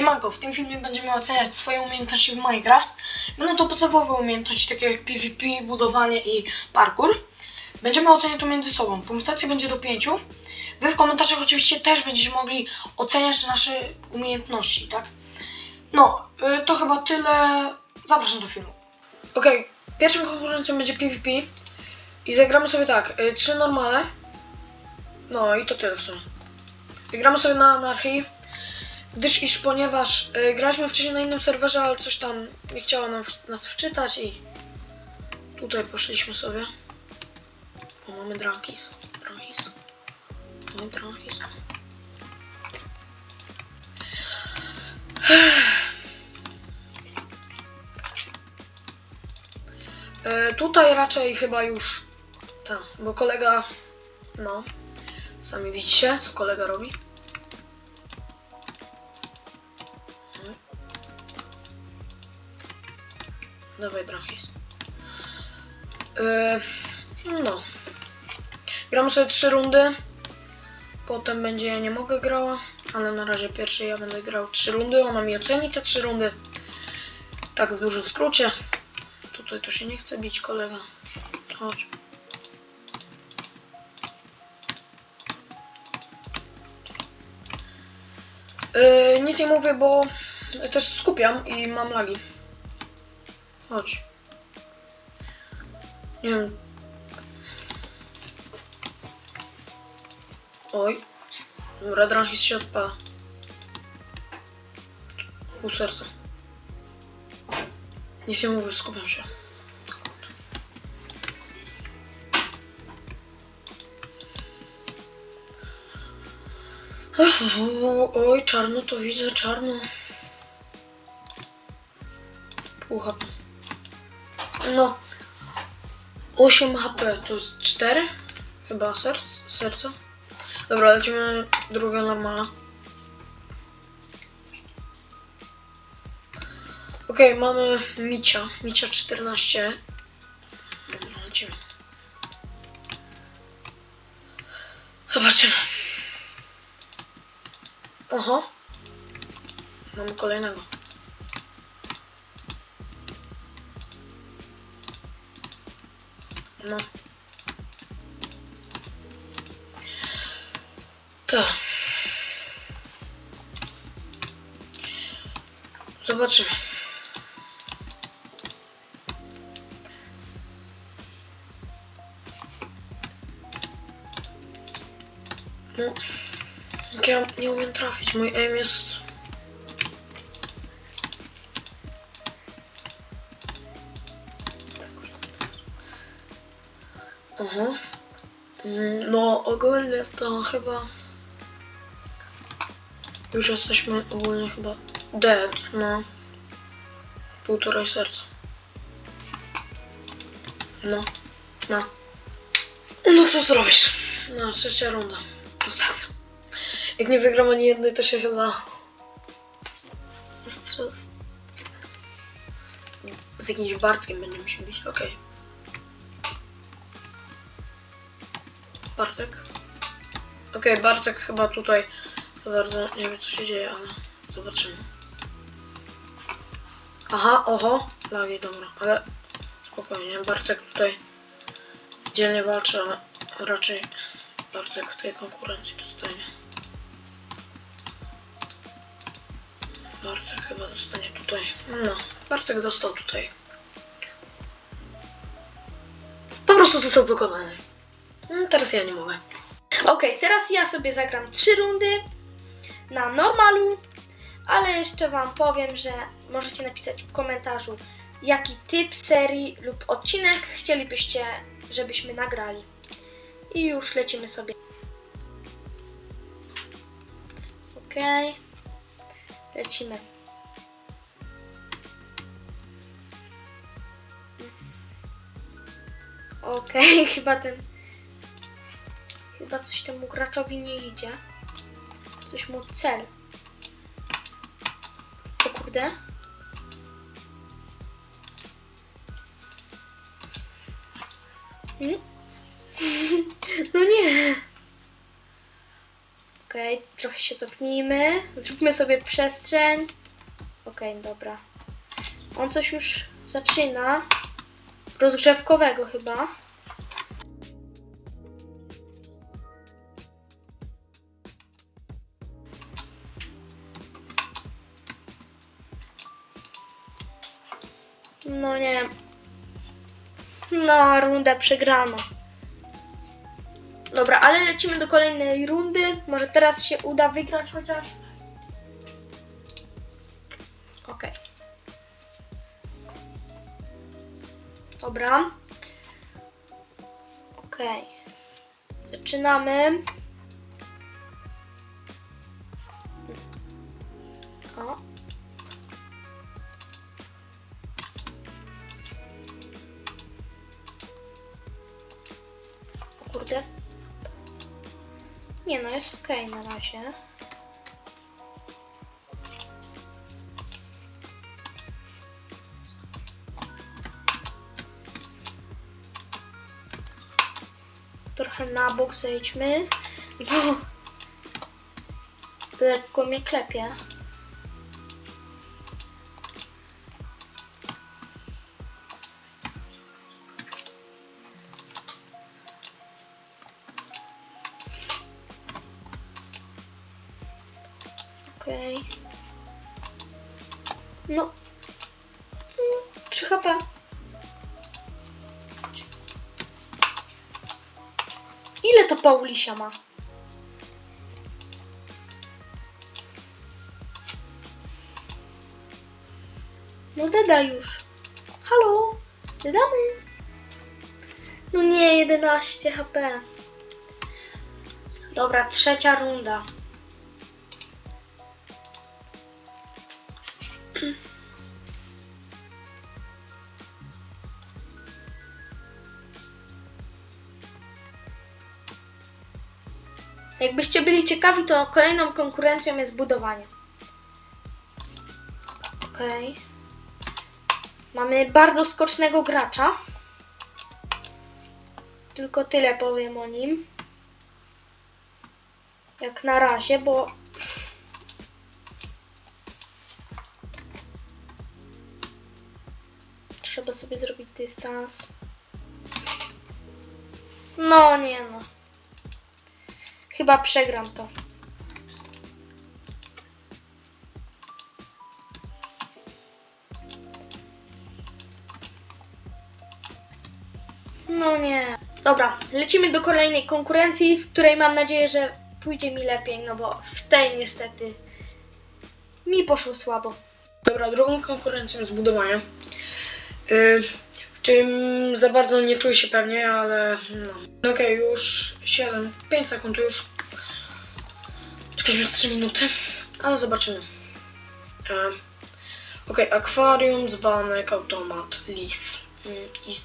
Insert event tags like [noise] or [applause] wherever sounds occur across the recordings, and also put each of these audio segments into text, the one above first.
Siemanko, w tym filmie będziemy oceniać swoje umiejętności w Minecraft. Będą to podstawowe umiejętności takie jak PvP, budowanie i parkour. Będziemy oceniać to między sobą. Punktacja będzie do 5. Wy w komentarzach oczywiście też będziecie mogli oceniać nasze umiejętności, tak? No, y, to chyba tyle. Zapraszam do filmu. Okej, pierwszym konkurencją będzie PvP. I zagramy sobie tak, y, trzy normale. No i to tyle w sumie. Gramy sobie na anarchii. Gdyż iż ponieważ y, graliśmy wcześniej na innym serwerze, ale coś tam nie chciało nam, nas wczytać i tutaj poszliśmy sobie. O, mamy Drankis. Drankis. Mamy Drankis. Y, tutaj raczej chyba już tak, bo kolega, no, sami widzicie, co kolega robi. Dawaj, Drachis. Yy, no. Gramy sobie trzy rundy. Potem będzie ja nie mogę grała, ale na razie pierwszy ja będę grał trzy rundy. Ona mi oceni te trzy rundy. Tak w dużym skrócie. Tutaj to się nie chce bić kolega. Chodź. Yy, nic nie mówię, bo też skupiam i mam lagi. Chodź. Nie wiem. Oj. Dobra, się odpala. Pół serca. Nic nie mówię, skupiam się. O, oj, czarno to widzę, czarno. HP. No. 8 HP to jest 4? Chyba serc, serca. Dobra, lecimy druga normalna. Okej, mamy Micia. Micia 14. Dobra, lecimy. Zobaczymy. Oho. Mamy kolejnego. No. Tak. Zobaczymy. No. Jak ja nie umiem trafić, mój aim jest... No ogólnie to chyba... Już jesteśmy ogólnie chyba dead, no. Półtorej serca. No, no. No co zrobisz? No, trzecia runda. Ostatnia. Jak nie wygram ani jednej, to się chyba... Zastrzel... Z jakimś Bartkiem będziemy się bić, okej. Bartek? Okej, Bartek chyba tutaj za bardzo nie wie co się dzieje, ale zobaczymy. Aha, oho, lagi, dobra, ale spokojnie, Bartek tutaj dzielnie walczy, ale raczej Bartek w tej konkurencji dostanie. Bartek chyba dostanie tutaj. No, Bartek dostał tutaj. Po prostu został pokonany. Mm, Teraz ja nie mogę. Okej, teraz ja sobie zagram trzy rundy na normalu, ale jeszcze Wam powiem, że możecie napisać w komentarzu, jaki typ serii lub odcinek chcielibyście, żebyśmy nagrali. I już lecimy sobie. Okej, lecimy. Okej, [laughs] chyba ten Chyba coś temu graczowi nie idzie. Coś mu cel. O kurde. Hmm? [laughs] No nie. Okej, Trochę się cofnijmy. Zróbmy sobie przestrzeń. Okej, dobra. On coś już zaczyna. Rozgrzewkowego chyba. No nie. No, runda przegrana. Dobra, ale lecimy do kolejnej rundy. Może teraz się uda wygrać chociaż. Okej. Dobra. Okej. Zaczynamy. Okej na razie. Trochę na bok zejdźmy. Lekko mnie klepie. To Paulisia ma? No deda już. Halo? Dedamy? No nie, 11 HP. Dobra, trzecia runda. Jakbyście byli ciekawi, to kolejną konkurencją jest budowanie. Okej. Mamy bardzo skocznego gracza. Tylko tyle powiem o nim. Jak na razie, bo trzeba sobie zrobić dystans. No nie no. Chyba przegram to. No nie. Dobra, lecimy do kolejnej konkurencji, w której mam nadzieję, że pójdzie mi lepiej, no bo w tej niestety mi poszło słabo. Dobra, drugą konkurencją budowanie. Yy, czym za bardzo nie czuję się pewnie, ale no. No Okej, już 7, 5 sekund już. Czekaliśmy 3 minuty, ale zobaczymy. Yy, Okej, akwarium, dzbanek, automat, lis yy, i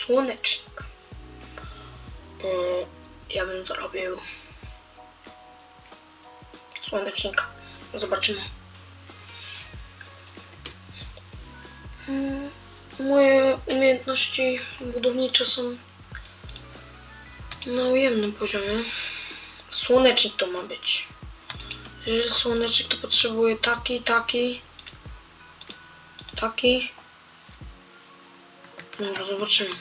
słonecznik. Yy, ja bym zrobił słonecznika. Zobaczymy. Mm, Moje umiejętności budownicze są na ujemnym poziomie. Słonecznik to ma być. Jeżeli słonecznik to potrzebuje taki, taki, taki. Dobra, zobaczymy.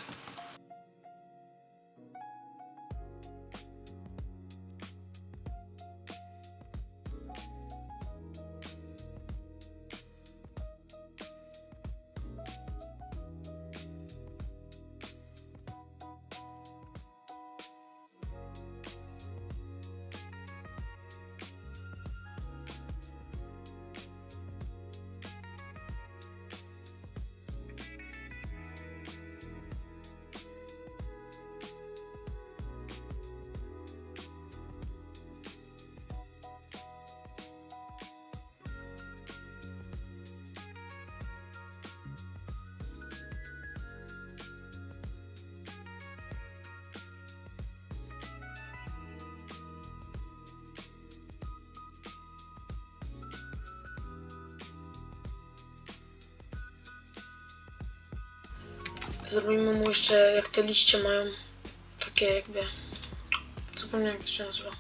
Zrobimy mu jeszcze jak te liście mają takie jakby. Zapomniałem jak to się nazywa.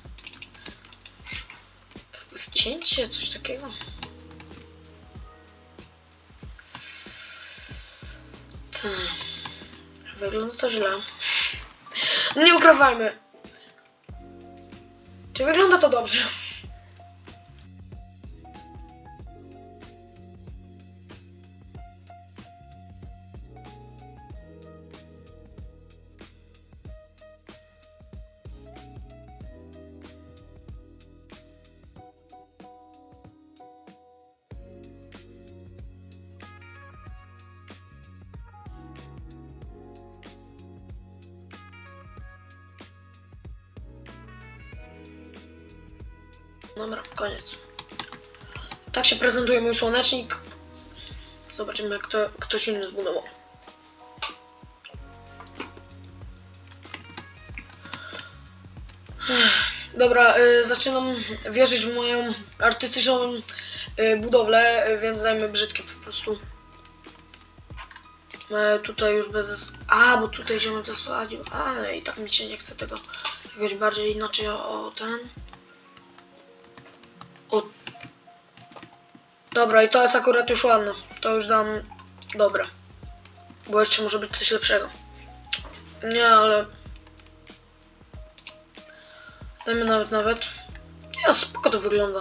cięcie, coś takiego. Tak. Wygląda to źle. Nie ukrywajmy. Czy wygląda to dobrze? Dobra, koniec. Tak się prezentuje mój słonecznik. Zobaczymy, jak to ktoś inny zbudował. Dobra, y, zaczynam wierzyć w moją artystyczną y, budowlę, y, więc dajmy brzydkie po prostu. E, tutaj już bez... A, bo tutaj ziomek zasadził, ale i tak mi się nie chce tego jakoś bardziej inaczej o, o ten... Dobra, i to jest akurat już ładne. To już dam dobre. Bo jeszcze może być coś lepszego. Nie, ale... Dajmy nawet nawet. Ja, spoko to wygląda.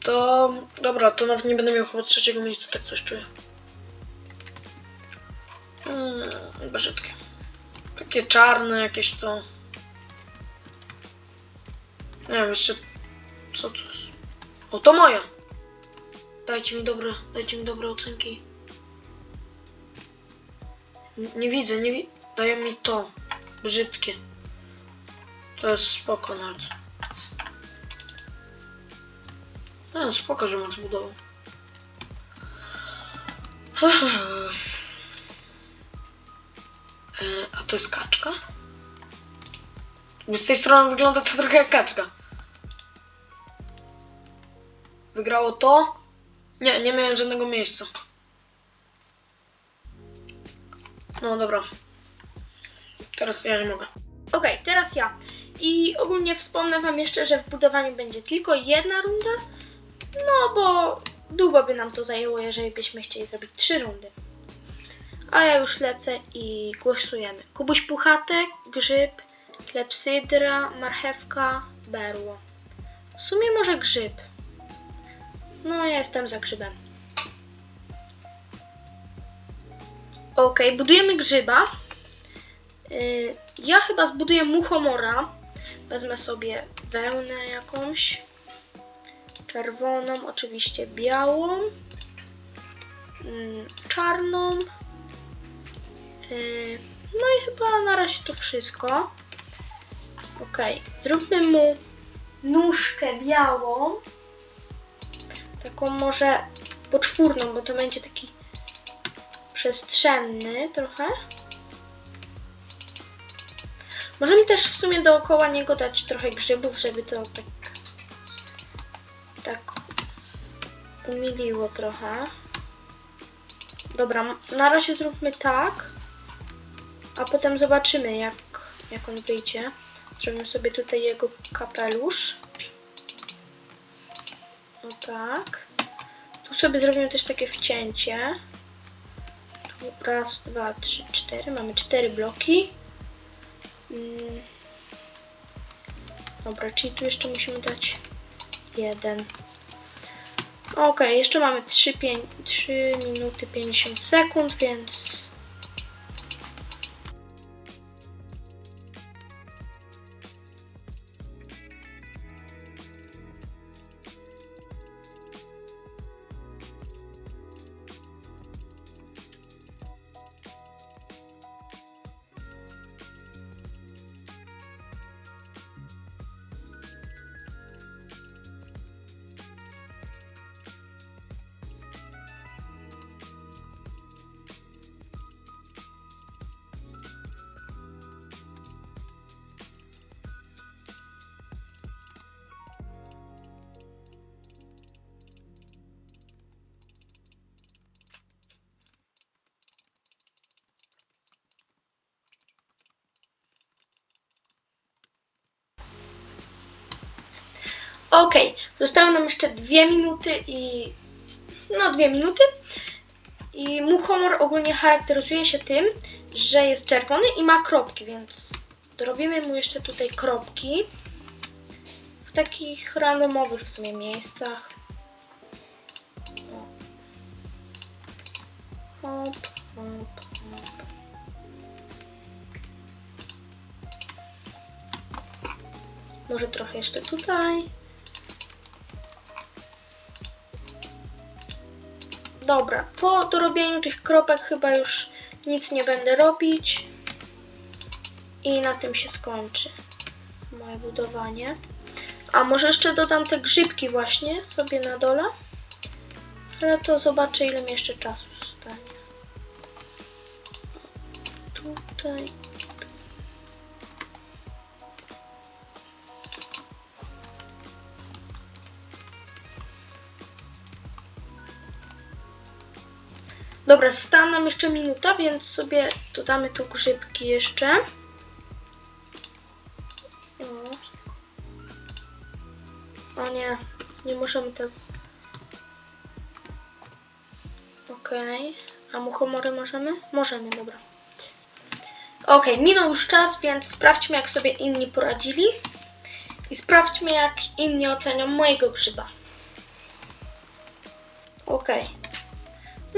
To... Dobra, to nawet nie będę miał chyba trzeciego miejsca, tak coś czuję. Hmm, brzydkie. Takie czarne jakieś to... Nie wiem, jeszcze... Co to jest? O, to moja! Dajcie mi dobre, dajcie mi dobre ocenki. N- nie widzę, nie wi... Dają mi to. Brzydkie. To jest spoko nawet. No, spoko, że mam zbudował. [sighs] E, a to jest kaczka? Z tej strony wygląda to trochę jak kaczka. Wygrało to? Nie, nie miałem żadnego miejsca. No dobra. Teraz ja nie mogę. Okej, teraz ja. I ogólnie wspomnę Wam jeszcze, że w budowaniu będzie tylko jedna runda. No bo długo by nam to zajęło, jeżeli byśmy chcieli zrobić trzy rundy. A ja już lecę i głosujemy. Kubuś Puchatek, Grzyb, Klepsydra, Marchewka, Berło. W sumie może Grzyb. No, jestem za Grzybem. Okej, budujemy Grzyba. Y, Ja chyba zbuduję muchomora. Wezmę sobie wełnę jakąś. Czerwoną, oczywiście białą. mm, Czarną. Y, No i chyba na razie to wszystko. Ok, zróbmy mu nóżkę białą. Taką może poczwórną, bo to będzie taki przestrzenny trochę. Możemy też w sumie dookoła niego dać trochę grzybów, żeby to tak tak umiliło trochę. Dobra, na razie zróbmy tak, a potem zobaczymy jak, jak on wyjdzie. Zrobimy sobie tutaj jego kapelusz. O tak. Tu sobie zrobimy też takie wcięcie. Tu raz, dwa, trzy, cztery. Mamy cztery bloki. Mm. Dobra, czyli tu jeszcze musimy dać jeden. Ok, jeszcze mamy 3, 5, 3 minuty 50 sekund, więc Okej, Zostały nam jeszcze dwie minuty i... No, dwie minuty. I muchomor ogólnie charakteryzuje się tym, że jest czerwony i ma kropki, więc dorobimy mu jeszcze tutaj kropki w takich randomowych w sumie miejscach. Hop, hop, hop. Może trochę jeszcze tutaj. Dobra, po dorobieniu tych kropek chyba już nic nie będę robić. I na tym się skończy moje budowanie. A może jeszcze dodam te grzybki właśnie sobie na dole. Ale to zobaczę ile mi jeszcze czasu zostanie. Tutaj. Dobra, została nam jeszcze minuta, więc sobie dodamy tu grzybki jeszcze. O. nie, nie możemy tego. Okej, a muchomory możemy? Możemy, dobra. Okej, minął już czas, więc sprawdźmy jak sobie inni poradzili. I sprawdźmy jak inni ocenią mojego grzyba. Okej.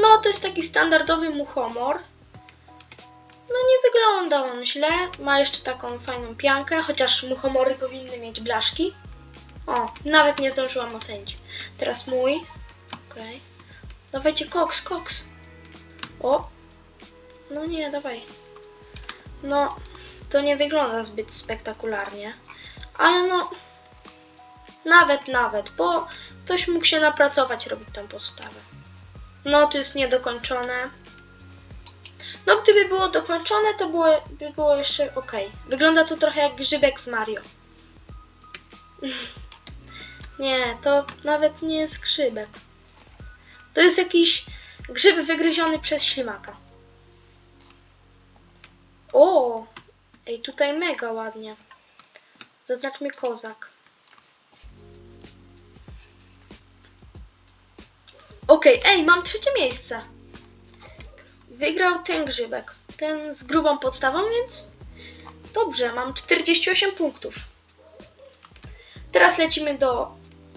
No, to jest taki standardowy muchomor. No, nie wygląda on źle. Ma jeszcze taką fajną piankę, chociaż muchomory powinny mieć blaszki. O, nawet nie zdążyłam ocenić. Teraz mój. Okej. Dawajcie koks, koks. O. No nie, dawaj. No, to nie wygląda zbyt spektakularnie. Ale no, nawet, nawet, bo ktoś mógł się napracować robić tą postawę. No, to jest niedokończone. No, gdyby było dokończone, to było, by było jeszcze ok. Wygląda to trochę jak grzybek z Mario. [laughs] Nie, to nawet nie jest grzybek. To jest jakiś grzyb wygryziony przez ślimaka. O! Ej, tutaj mega ładnie. Zaznaczmy kozak. Okej, ej, mam trzecie miejsce. Wygrał ten grzybek. Ten z grubą podstawą, więc dobrze, mam 48 punktów. Teraz lecimy do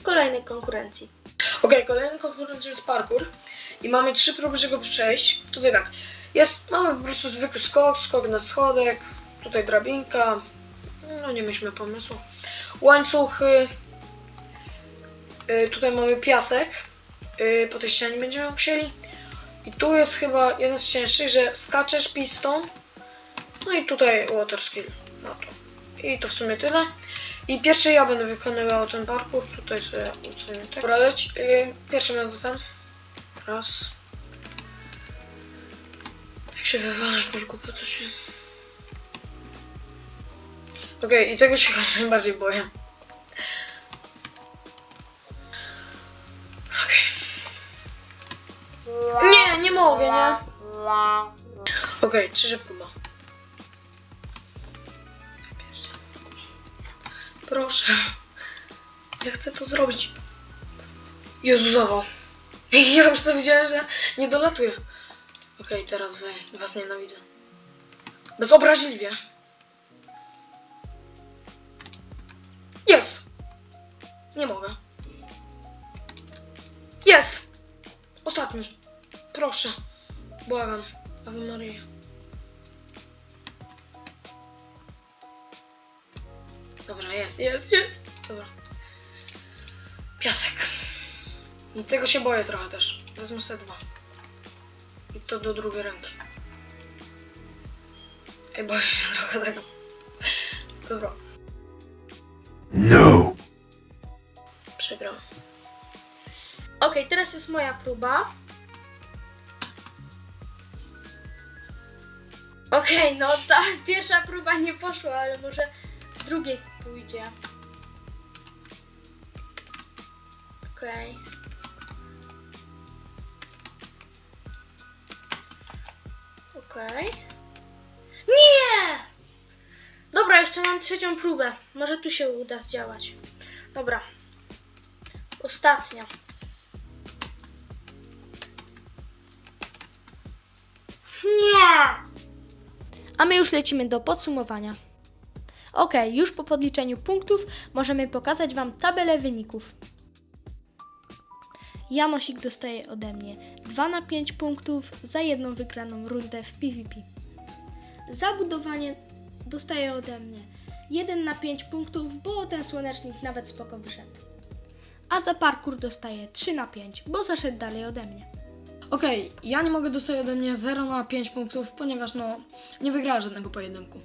kolejnej konkurencji. Okej, kolejny konkurent jest parkour i mamy trzy próby, żeby go przejść. Tutaj tak, jest, mamy po prostu zwykły skok, skok na schodek, tutaj drabinka, no nie mieliśmy pomysłu. Łańcuchy, y, tutaj mamy piasek, y, po tej ścianie będziemy musieli. I tu jest chyba jeden z cięższych, że skaczesz pistą, no i tutaj water skill na to. I to w sumie tyle. I pierwszy ja będę wykonywał ten parkour, tutaj sobie ucenię tak. Dobra, leć, yy, pierwszy będę ten. Raz. Jak się wywala jakąś głupę, to się... Okej, i tego się [laughs] najbardziej boję. Okej. Mogę, nie? Okej, trzecia próba. Proszę. Ja chcę to zrobić. Jezu. [laughs] Ja już to widziałem, że nie dolatuję. Okej, teraz wy. Was nienawidzę. Bezobraźliwie. Jest! Nie mogę. Jest! Ostatni. Proszę. Błagam. Ave Maria. Dobra, jest, jest, jest. Dobra. Piasek. I tego się boję trochę też. Wezmę sobie dwa. I to do drugiej ręki. Ej, boję się [laughs] trochę tego. Dobra, No. przegram. Okej, teraz jest moja próba. Okej, no ta pierwsza próba nie poszła, ale może w drugiej pójdzie. Okej. Okej. Nie! Dobra, jeszcze mam trzecią próbę. Może tu się uda zdziałać. Dobra. ostatnia. A my już lecimy do podsumowania. Ok, już po podliczeniu punktów możemy pokazać Wam tabelę wyników. Janosik dostaje ode mnie 2 na 5 punktów za jedną wygraną rundę w PvP. Zabudowanie dostaje ode mnie 1 na 5 punktów, bo ten słonecznik nawet spoko wyszedł. A za parkour dostaje 3 na 5, bo zaszedł dalej ode mnie. Okej, ja nie mogę dostać ode mnie 0 na 5 punktów, ponieważ no nie wygrałem żadnego pojedynku.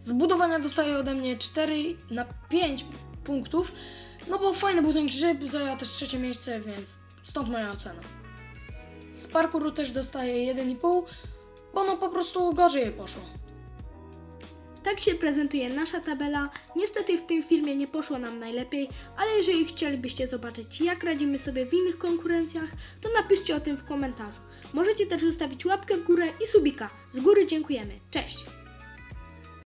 Zbudowania dostaje ode mnie 4 na 5 punktów, no bo fajny był ten grzyb, zajęła też trzecie miejsce, więc stąd moja ocena. Z parkouru też dostaje 1,5, bo no po prostu gorzej jej poszło. Tak się prezentuje nasza tabela. Niestety w tym filmie nie poszło nam najlepiej, ale jeżeli chcielibyście zobaczyć jak radzimy sobie w innych konkurencjach, to napiszcie o tym w komentarzu. Możecie też zostawić łapkę w górę i subika. Z góry dziękujemy. Cześć!